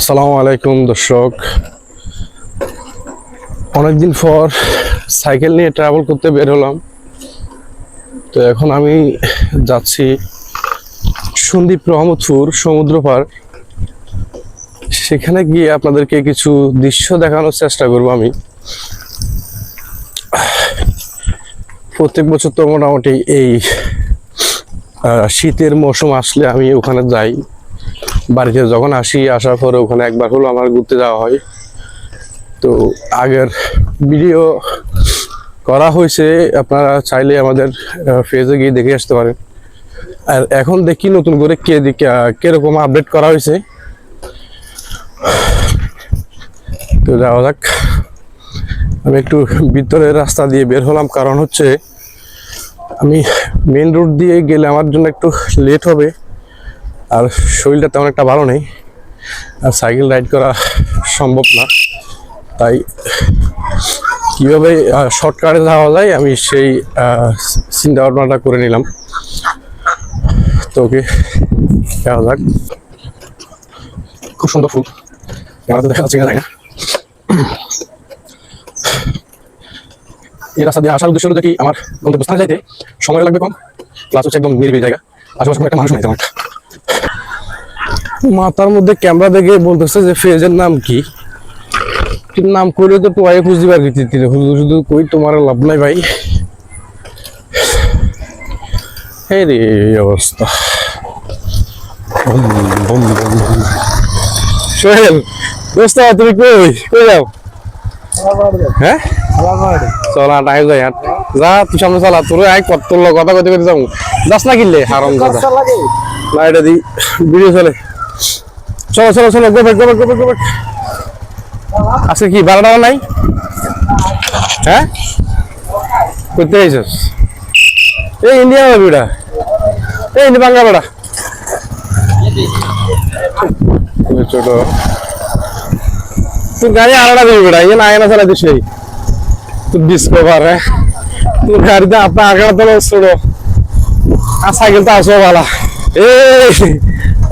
আসসালামু আলাইকুম, দর্শক। অনেকদিন পর সাইকেল নিয়ে ট্রাভেল করতে বের হলাম। তো এখন আমি যাচ্ছি সন্দীপ রহমতপুর সমুদ্র পার। সেখানে গিয়ে আপনাদেরকে কিছু দৃশ্য দেখানোর চেষ্টা করব আমি। প্রত্যেক বছর তো মোটামুটি এই শীতের মৌসুম আসলে আমি ওখানে যাই। বাড়িতে যখন আসি, আসার পরে ওখানে একবার হলো আমার ঘুরতে যাওয়া হয়। তো আগের ভিডিও করা হয়েছে, আপনারা চাইলে আমাদের ফেজে গিয়ে দেখে আসতে পারেন। আর এখন দেখি নতুন করে কে কীরকম আপডেট করা হয়েছে। তো যাওয়া যাক। আমি একটু ভিতরের রাস্তা দিয়ে বের হলাম, কারণ হচ্ছে আমি মেন রোড দিয়ে গেলে আমার জন্য একটু লেট হবে। আর শরীরটা তেমন একটা ভালো নেই। আর সাইকেল রাইড করা সম্ভব না। তাই কীভাবে শর্টকাটে যাওয়া যায় আমি সেই চিন্তা ভাবনাটা করে নিলাম। তো ওকে যাওয়া যাক। খুব সুন্দর ফুল। ক্যামেরাতে দেখা যাচ্ছে না এই রাস্তা দিয়ে আসার উদ্দেশ্য হলো যে কি, আমার গন্তব্যস্থানে যাইতে সময় লাগবে কম প্লাস হচ্ছে একদম নিরিবিলি জায়গা। আশেপাশে একটা মানুষ নাই তেমন একটা। মাথার মধ্যে ক্যামেরা দেখে বলতেছে যে ফেজের নাম কি? নাম কইলে তো তোমায় খুঁজতে পারবি তিতিরে। শুধু শুধু কই তোমার লাভ নাই ভাই। এই রে অবস্থা। সোহেল দোস্ত তুমি কই? কই যাও? হ্যাঁ? চলা যাই যা তুই সামনে চালা তোর এক কত কথা কইতে কইতে যাব। যাস না কিনলে হারাম দাদা না এটা দি ভিডিও চলে। চলো চলো চলো go back go back go back go back আজকে কি বারো টাকা নাই? হ্যাঁ? করতে গেছিস এই ইন্ডিয়া হবে ওটা। এই বাংলা বেড়া। ছোট। তোর গাড়ি আলাদা দিবি বেড়া ইয়ে না আয়না চালা দিস তোর ডিসকভার হ্যাঁ? তোর গাড়িতে আপনার আগে তো ছোট আর সাইকেল তো আসো বালা। এই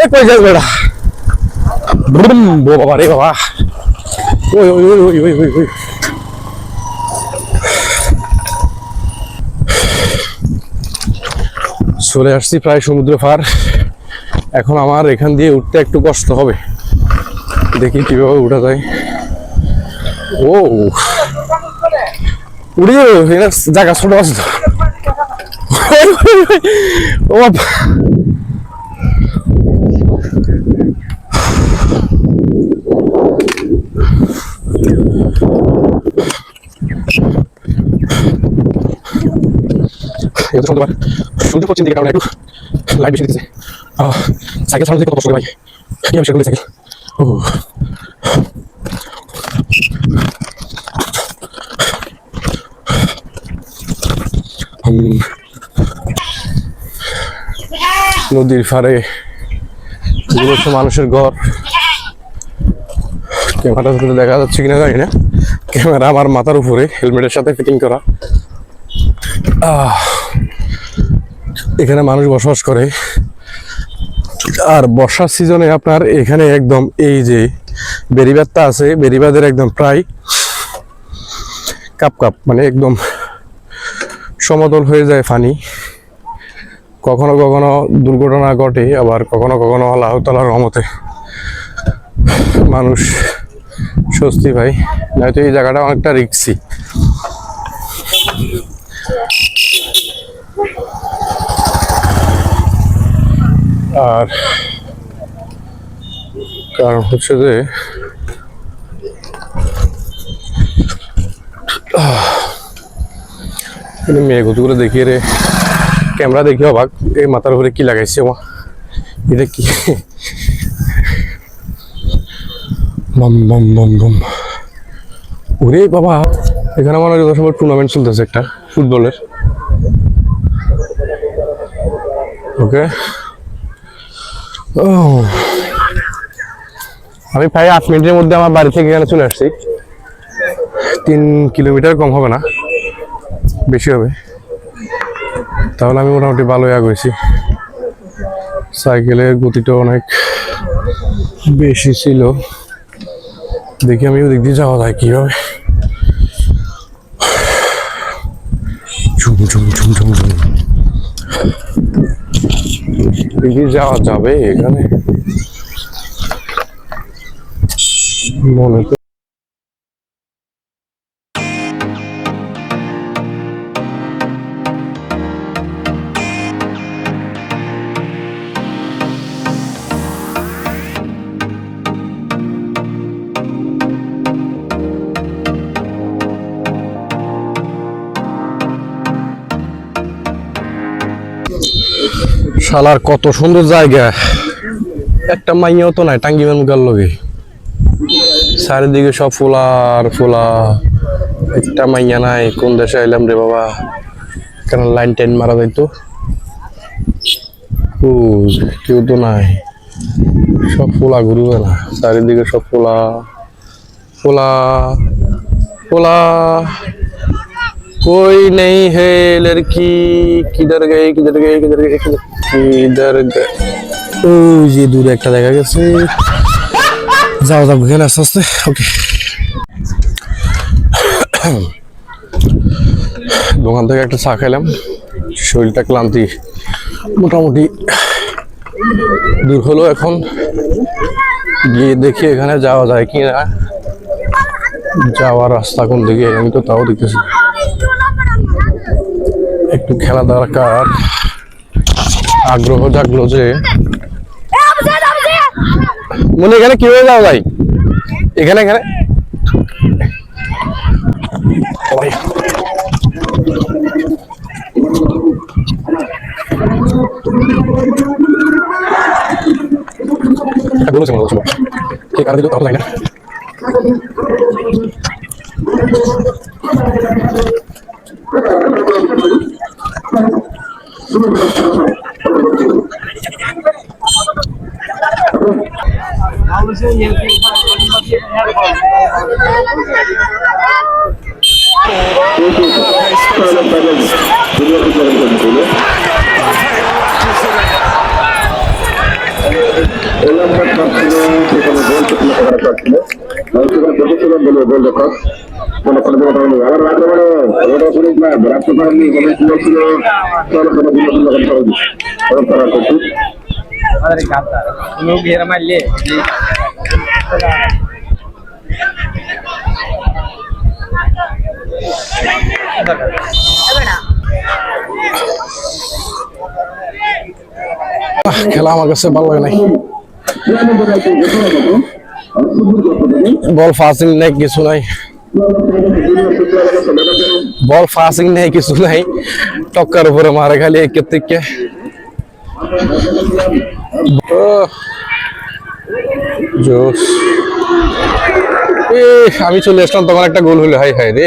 এই কই যাস বেড়া। বুম বো বাবা রে বাবা ওই ওই ওই ওই ওই ওই ওই চলে আসছি প্রায় সমুদ্র পার এখন আমার এখান দিয়ে উঠতে একটু কষ্ট হবে দেখি কীভাবে উঠা যায় ও উড়ে যাবে জায়গা ছোট আছে ও বাবা শুনতে শুনতে পাচ্ছেন কারণ একটু লাইট বেশি আহ, সাইকেল কত ভাই? কি আমি সাইকেল? ও নদীর ফারে নিজস্ব মানুষের ঘর। ক্যামেরা থেকে দেখা যাচ্ছে কিনা জানি না। ক্যামেরা আমার মাথার উপরে হেলমেটের সাথে ফিটিং করা। আহ, এখানে মানুষ বসবাস করে। আর বর্ষার সিজনে আপনার এখানে একদম এই যে বেরিবাদটা আছে বেরিবাদের একদম প্রায় কাপ কাপ মানে একদম সমতল হয়ে যায় পানি কখনো কখনো দুর্ঘটনা ঘটে, আবার কখনো কখনো আল্লাহ তালার রহমতে মানুষ স্বস্তি পায়। নয়তো এই জায়গাটা অনেকটা রিক্সি আর কারণ হচ্ছে যে মেয়ে গুতু করে দেখিয়ে রে, ক্যামেরা দেখি অবাক এই মাথার উপরে কি লাগাইছে মা? এটা কি? ওরে বাবা, এখানে যত সময় টুর্নামেন্ট চলতেছে একটা, ফুটবলের। ওকে? আমি প্রায় আট মিনিটের মধ্যে আমার বাড়ি থেকে এখানে চলে আসছি। তিন কিলোমিটার কম হবে না, বেশি হবে। তাহলে আমি মোটামুটি ভালোই আগে সাইকেলের গতিটা অনেক বেশি ছিল। দেখি আমি ওদিক দিয়ে যাওয়া যায় কীভাবে। ঝুম ঝুম ঝুম ঝুম ঝুম। দেখি যাওয়া যাবে এখানে। মনে শালার কত সুন্দর জায়গা। একটা মাইয়াও তো নাই টাঙ্গি মুখার লগে। চারিদিকে সব ফুলা আর ফুলা একটা মাইয়া নাই, কোন দেশে এলাম রে বাবা? কেন লাইন টাইন মারা যাইতো? কেউ তো নাই। সব ফুলা ঘুরবে না চারিদিকে সব ফুলা। ফুলা ফুলা। कोई नहीं है लड़की किधर गए किधर गए किधर गए किधर किधर गए ও যে দূরে একটা দেখা গেছে যাও যাও গেলে আস্তে আস্তে ওকে দোকান থেকে একটা চা খেলাম শরীরটা ক্লান্তি মোটামুটি দূর হলো এখন গিয়ে দেখি এখানে যাওয়া যায় কি না যাওয়ার রাস্তা কোন দিকে আমি তো তাও দেখতেছি না। একটু খেলা দরকার। আগ্রহ জাগলো যে মনে এখানে কীভাবে যাওয়া যায় এখানে এখানে। মনে কে কারা দিল তাও না। খেলা আমার কাছে ভালো লাগে নাই। বল ফাসিং নেই কিছু নাই। বল ফাসিং নেই, কিছু নাই। টক্কার উপরে মারে খালি একের থেকে আমি চলে আসলাম, তখন একটা গোল হলো। হাই হাই, রে।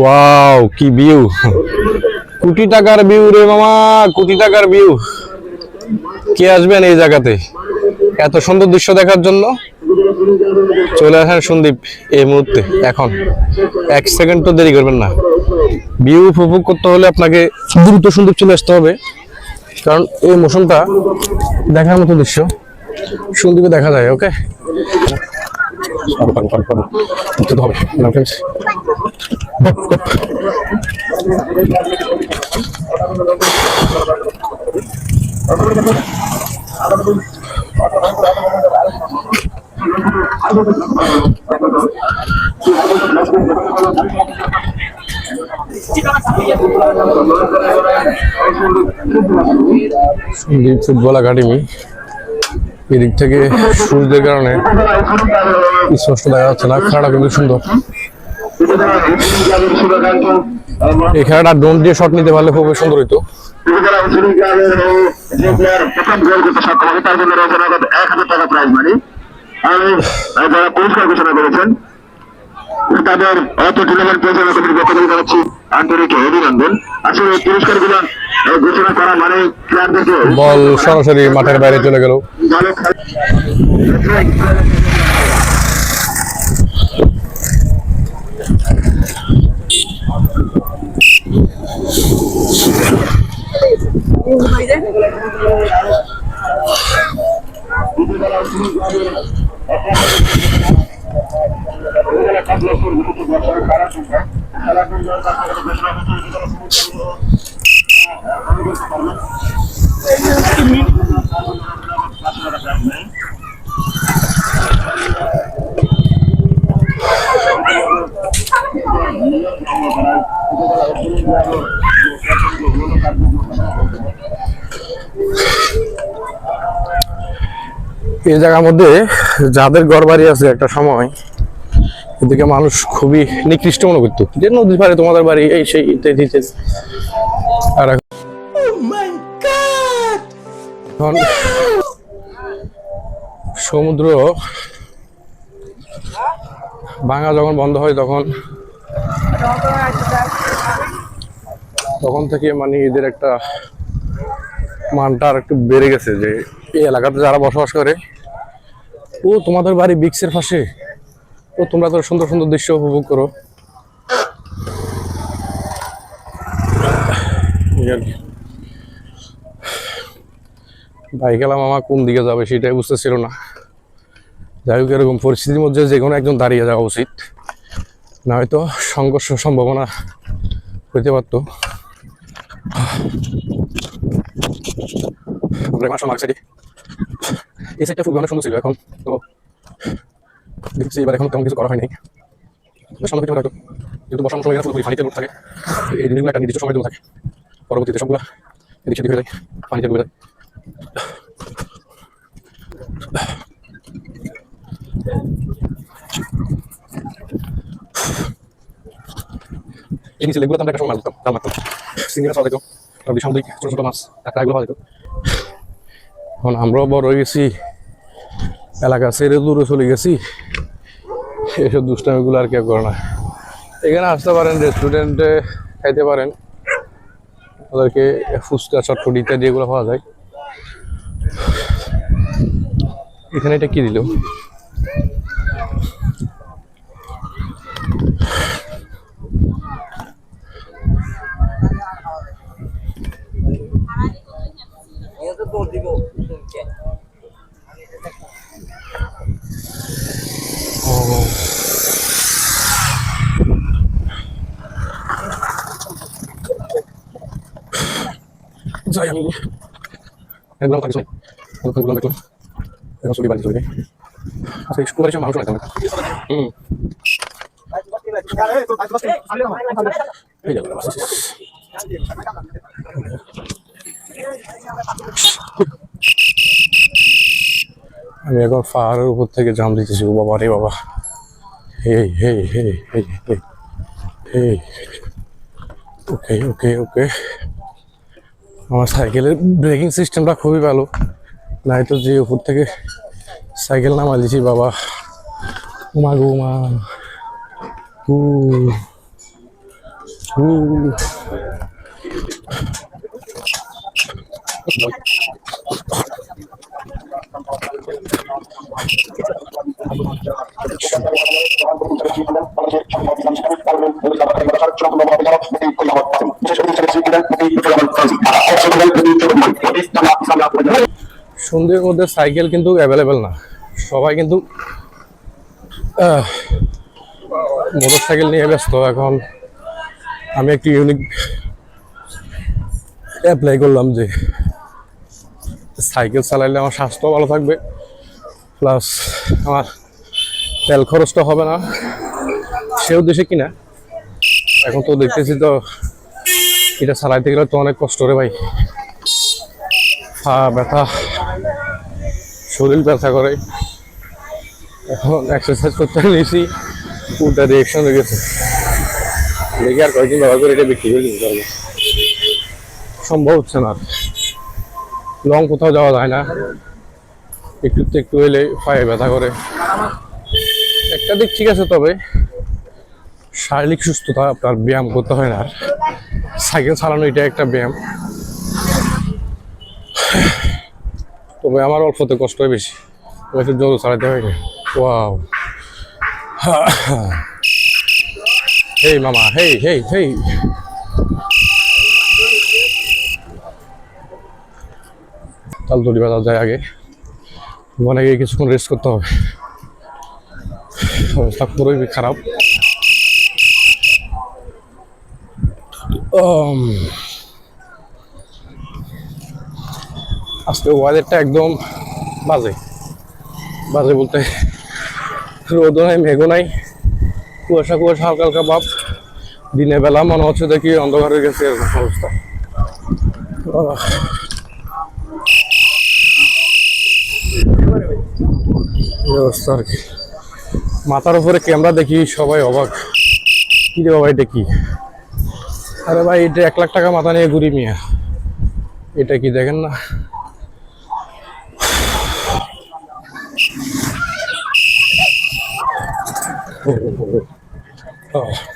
ওয়াও, কি ভিউ। কোটি টাকার ভিউ রে মামা, কোটি টাকার ভিউ। কে আসবেন এই জায়গাতে? এত সুন্দর দৃশ্য দেখার জন্য। চলে আসেন সন্দীপ এই মুহূর্তে, এখন। এক সেকেন্ড তো দেরি করবেন না। ভিউ উপভোগ করতে হলে আপনাকে দ্রুত সন্দীপ চলে আসতে হবে। কারণ এই মৌসুমটা দেখার মতো দৃশ্য। সন্দীপে দেখা যায় ওকে হবে ফুটবল একাডেমি এদিক থেকে সূর্যের কারণে স্পষ্ট দেখা যাচ্ছে না, খেলাটা কিন্তু সুন্দর। এই খেলাটা ড্রোন দিয়ে শট নিতে পারলে খুবই সুন্দর হইতো। প্রথম গোল করতে সক্ষম হবে তার জন্য রয়েছে এক হাজার টাকা প্রাইজ মানি যারা পুরস্কার ঘোষণা করেছেন তাদের অর্থ টুর্নামেন্ট পরিচালনা কমিটির পক্ষ থেকে জানাচ্ছি আন্তরিক অভিনন্দন। আসলে এই পুরস্কারগুলো আহ, ঘোষণা করা মানে প্লেয়ারদেরকে বল সরাসরি মাঠের বাইরে চলে গেল। এই জায়গার মধ্যে যাদের ঘর বাড়ি আছে একটা সময় এদিকে মানুষ খুবই নিকৃষ্ট মনে করতো যে নদীর পারে তোমাদের বাড়ি এই সেই ইত্যাদি ইত্যাদি। আর এখন এখন সমুদ্র ভাঙা যখন বন্ধ হয় তখন তখন থেকে মানে এদের একটা মানটা আর একটু বেড়ে গেছে যে এই এলাকাতে যারা বসবাস করে ও, তোমাদের বাড়ি বিক্সের পাশে? ও, তোমরা তো সুন্দর সুন্দর দৃশ্য উপভোগ করো। ভাই, গেলাম আমার কোন দিকে যাবে সেটাই বুঝতেছিল না। যাই হোক, এরকম পরিস্থিতির মধ্যে যে কোনো একজন দাঁড়িয়ে যাওয়া উচিত। না হয়তো সংঘর্ষ সম্ভাবনা হইতে পারতো। আমরা মাসা এই সাইডটা ফুল অনেক সুন্দর ছিল এখন। তো দেখছি এবার এখন তেমন কিছু করা হয়নি পারে হয়তো যেহেতু বসানোর সময় ফুলগুলি পানিতে ডুব থাকে, এই জিনিসগুলো একটা নির্দিষ্ট সময় ডুব থাকে। পরবর্তীতে সবগুলো এদিক সেদিক হয়ে যায় পানিতে ডুবে যায়। এই নিচে লেগুলো তো আমরা একটা সময় মারতাম জাল মারতাম। সিঙ্গিরা যেত তারপরে সামুদ্রিক ছোটো ছোটো মাছ, একটা এগুলো পাওয়া এখন আমরাও বড় গেছি। এলাকা ছেড়ে দূরে চলে গেছি। এসব দুষ্টামিগুলো আর কেউ করে না। এখানে আসতে পারেন রেস্টুরেন্টে খাইতে পারেন। ওদেরকে ফুচকা, চটপটি ইত্যাদি এগুলো পাওয়া যায়। এখানে এটা কি দিল? যাই আমি একদম থাকিস ওখানে দেখলাম এখন চলে বাড়ি চলে যাই আচ্ছা স্কুল বাড়ির সব মানুষ নাই তেমন একটা। হুম এই যাব বাস আমি এখন পাহাড়ের উপর থেকে জাম দিতেছি। ও বাবা রে বাবা। হেই হেই হেই হেই হেই হেই ওকে ওকে ওকে। আমার সাইকেলের ব্রেকিং সিস্টেমটা খুবই ভালো। নাই তো যে উপর থেকে সাইকেল নামা দিছি, বাবা। উমা গো, উমা। হু হু সন্ধ্যের মধ্যে সাইকেল কিন্তু অ্যাভেলেবেল না। সবাই কিন্তু মোটর সাইকেল নিয়ে ব্যস্ত। এখন আমি একটি ইউনিক অ্যাপ্লাই করলাম যে সাইকেল চালাইলে আমার স্বাস্থ্য ভালো থাকবে। প্লাস আমার তেল খরচটা হবে না। সে উদ্দেশ্যে কিনা এখন তো দেখতেছি তো এটা চালাইতে গেলে তো অনেক কষ্ট রে ভাই। ব্যথা, শরীর ব্যথা করে। এখন এক্সারসাইজ করতে নিয়েছি উল্টা রিয়েকশন হয়ে গেছে। দেখি আর কয়েকদিন ব্যবহার করে এটা বিক্রি করে পারব। সম্ভব হচ্ছে না লং কোথাও যাওয়া যায় না। একটু একটু এলে পায়ে ব্যথা করে। একটা দিক ঠিক আছে তবে, শারীরিক সুস্থতা, আপনার ব্যায়াম করতে হয় না সাইকেল চালানো এটা একটা ব্যায়াম। তবে আমার অল্পতে কষ্ট হয় বেশি। একটু জোর চালাতে হয় ওয়াও। হেই মামা, হেই হেই হেই। তালতলি বাজার যায় আগে। ওখানে গিয়ে কিছুক্ষণ রেস্ট করতে হবে। অবস্থা পুরোই খারাপ। আজকে ওয়েদারটা একদম বাজে। বাজে বলতে রোদও নাই, মেঘও নাই। কুয়াশা কুয়াশা, হালকা হালকা ভাব দিনের বেলা মনে হচ্ছে দেখি অন্ধকার গেছে, এরকম অবস্থা আহ। এই অবস্থা আর কি। মাথার উপরে ক্যামেরা দেখি, সবাই অবাক। কী রে বাবা, এটা কি? আরে ভাই, এটা এক লাখ টাকা মাথা নিয়ে ঘুরি মিয়া। এটা কি দেখেন না? আহ।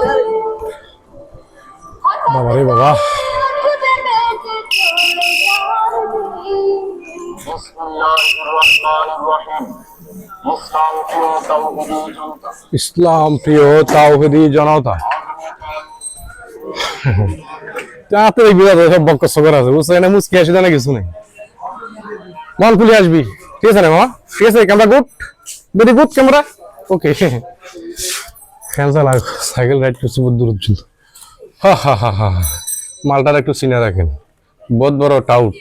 বাহ। ইসলাম প্রিয় তাওহিদি জনতা। তাতে বিবাদ সব বক্ক সগর আছে, বুঝছে? না মুসকি আসি না কিছু নেই। মাল খুলে আসবি। ঠিক আছে না মামা? ঠিক আছে camera good very good camera okay খেলতে সাইকেল রাইড করছি, বহুত দূর হা হা হা হা। মালটার একটু চিনে রাখেন। বহুত বড় টাউট